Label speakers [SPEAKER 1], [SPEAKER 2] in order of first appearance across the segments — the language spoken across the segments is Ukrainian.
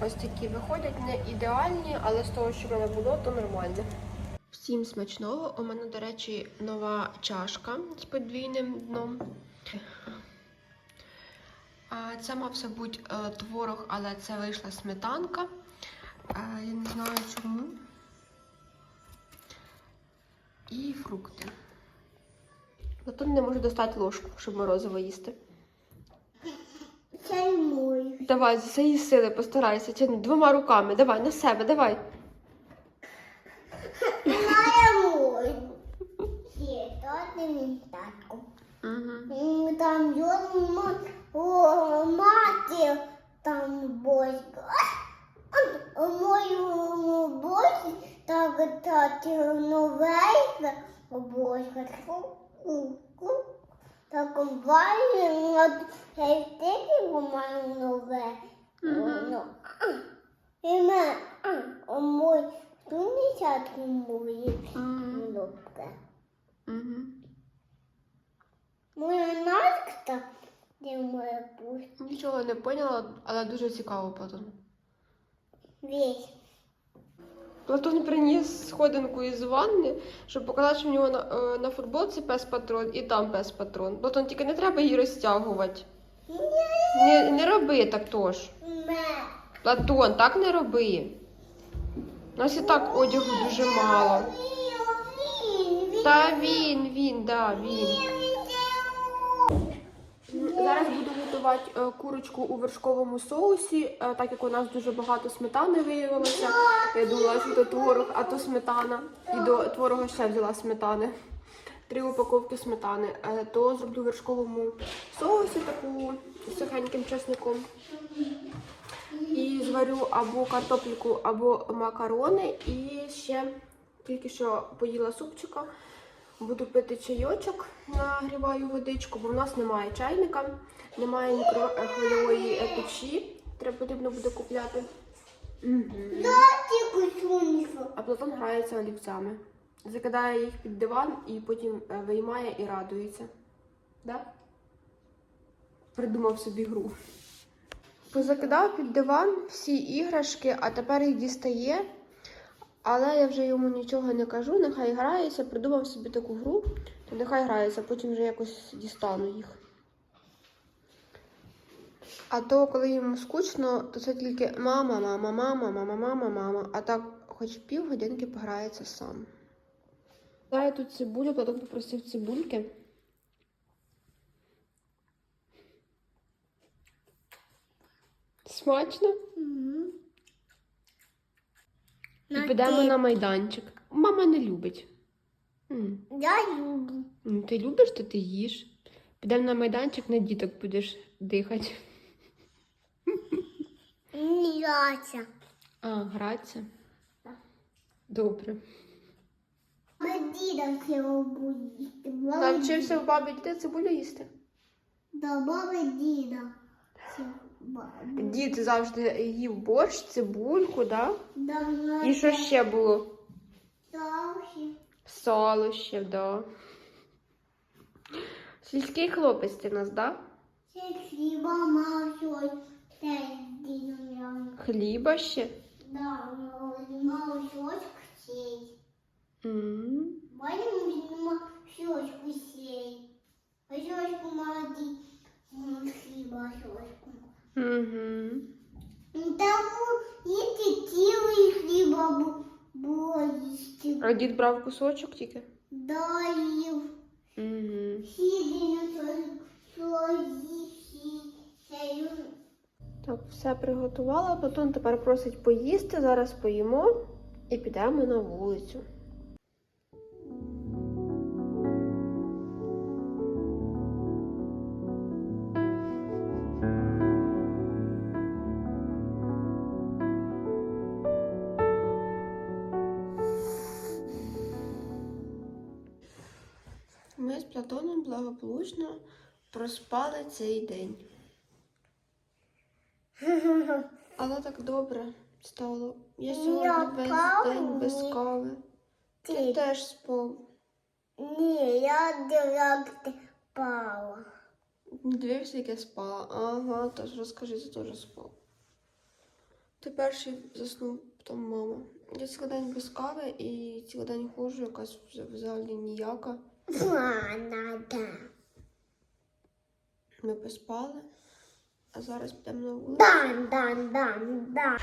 [SPEAKER 1] ось такі виходять не ідеальні, але з того, що в мене було, то нормально. Всім смачного. У мене, до речі, нова чашка з подвійним дном. Це мався бути е, творог, але це вийшла сметанка. Е, Я не знаю чому. І фрукти. Зато не можу достати ложку, щоб морозиво їсти. Давай, з цієї сили постарайся. Тягни двома руками. Давай, на себе, давай. Угу.
[SPEAKER 2] Там йому о, мати там бочка. У моєму бочці так тати новейка бочка. Так бачимо, от тільки по-моєму нове. І ми, а, у мой, ту не мої. Лупка.
[SPEAKER 1] Угу.
[SPEAKER 2] Моя наскта, де моя пусть.
[SPEAKER 1] Нічого не поняла, але дуже цікаво Платон.
[SPEAKER 2] Весь.
[SPEAKER 1] Платон приніс сходинку із ванни, щоб показати, що в нього на, е, на футболці пес патрон і там пес патрон. Платон, тільки не треба її розтягувати. Не, не роби так тож. Платон, так не роби. У нас і так одягу дуже мало. Та він, він, да, він. Зараз буду готувати е, курочку у вершковому соусі, е, так як у нас дуже багато сметани виявилося. Я думала, що то творог, а то сметана. І до творога ще взяла сметани. Три упаковки сметани. Е, То зроблю вершковому соусі таку сухеньким чесником. І зварю або картопельку, або макарони. І ще тільки що поїла супчика. Буду пити чайочок, нагріваю водичку, бо в нас немає чайника, немає мікрохвильової печі. Треба потрібно буде купляти. А Платон грається олівцями. Закидає їх під диван і потім е, виймає і радується. Да? Придумав собі гру. Позакидав під диван всі іграшки, а тепер їх дістає. Але я вже йому нічого не кажу, нехай грається, придумав собі таку гру, то нехай грається, потім вже якось дістану їх. А то, коли йому скучно, то це тільки мама, мама, мама, мама, мама, мама. А так хоч півгодинки пограється сам. Даю тут цибулю, потім попросив цибульки. Смачно? І підемо на майданчик. Мама не любить. М.
[SPEAKER 2] Я люблю.
[SPEAKER 1] Ну, Ти любиш, то ти їш. Підемо на майданчик, на діток будеш дихати.
[SPEAKER 2] Яся.
[SPEAKER 1] А, гратися. Добре.
[SPEAKER 2] Ми дідом цього будете.
[SPEAKER 1] Навчився в бабі діти цибулю їсти.
[SPEAKER 2] До баби діда.
[SPEAKER 1] Дід завжди їв борщ, цибульку, да?
[SPEAKER 2] Давно
[SPEAKER 1] І що ще було?
[SPEAKER 2] Совсі.
[SPEAKER 1] Солощів, да. Сільський хлопець ти нас, да?
[SPEAKER 2] Хліба мав щось.
[SPEAKER 1] Хліба ще.
[SPEAKER 2] Да, мав щось ксей.
[SPEAKER 1] М.
[SPEAKER 2] Бачимо, він мав щось ксей. А щось маленький. Хліба щось.
[SPEAKER 1] Угу.
[SPEAKER 2] Там їсти цілий хліба бу- було їсти.
[SPEAKER 1] А дід брав кусочок тільки?
[SPEAKER 2] Даїв.
[SPEAKER 1] Угу.
[SPEAKER 2] Сідину свої.
[SPEAKER 1] Так, все приготувала. Платон тепер просить поїсти. Зараз поїмо і підемо на вулицю. Благополучно проспали цей день. Але так добре стало. Я сьогодні весь день без кави. Ти теж спав.
[SPEAKER 2] Ні, я директор пала.
[SPEAKER 1] Не Дивився, як я спала. Ага, тож розкажи, ти теж спав. Ти перший заснув, потім мама. Я цілий день без кави і цілий день ходжу, якась взагалі ніяка.
[SPEAKER 2] Надо.
[SPEAKER 1] Ми поспали, а зараз підемо на вулицю.
[SPEAKER 2] Дан, дан, дан, дан.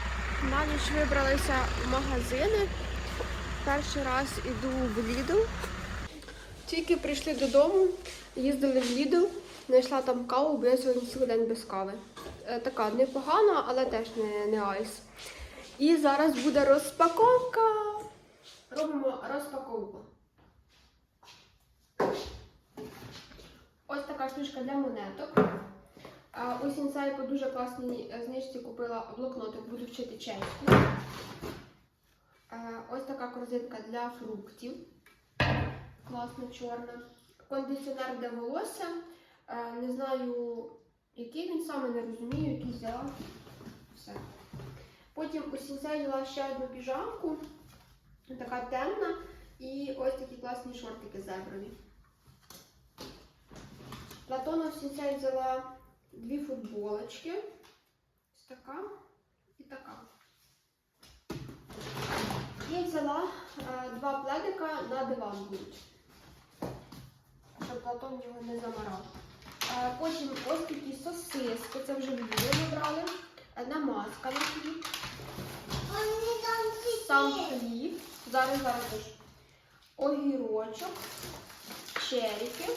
[SPEAKER 1] На ніч вибралися в магазини. Перший раз іду в Lidl. Тільки прийшли додому, їздили в Lidl, знайшла там каву, бо я сьогодні цілий день без кави. Е, Така непогана, але теж не, не айс. І зараз буде розпаковка. Робимо розпаковку. Ось така штучка для монеток. У Сінсай по дуже класній е, знижці купила блокнотик, буду вчити чеську. Ось така корзинка для фруктів. Класна чорна. Кондиціонер для волосся. Не знаю, який він саме не розумію, який взяла. Все. Потім у Сінсай взяла ще одну піжамку. Така темна. І ось такі класні шортики зеброві. Платона в Сінсай взяла дві футболочки. Ось така і така. І взяла е, два пледика на диван будуть. Щоб Платон його не замарав. Е, потім ось такі сосиски, це вже ми брали. Намазка на хліб.
[SPEAKER 2] Там
[SPEAKER 1] хліб. Зараз зараз теж. Огірочок, черіки,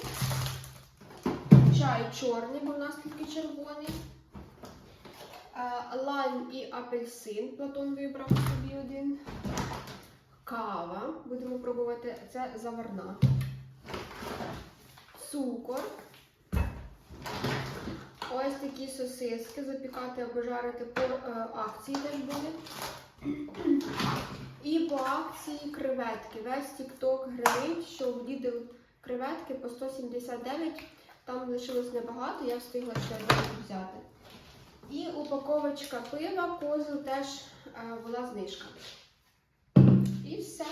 [SPEAKER 1] чай чорний, бо в нас тільки червоний. Е, Лайм і апельсин. Платон вибрав собі один. Кава. Будемо пробувати. Це заварна. Цукор. Ось такі сосиски. Запікати або жарити по е, акції теж буде. І по акції креветки. Весь TikTok гривень, що в Lidl креветки по 179. Там лишилось небагато, я встигла ще взяти. І упаковочка пива, козу теж е, була знижка. І все.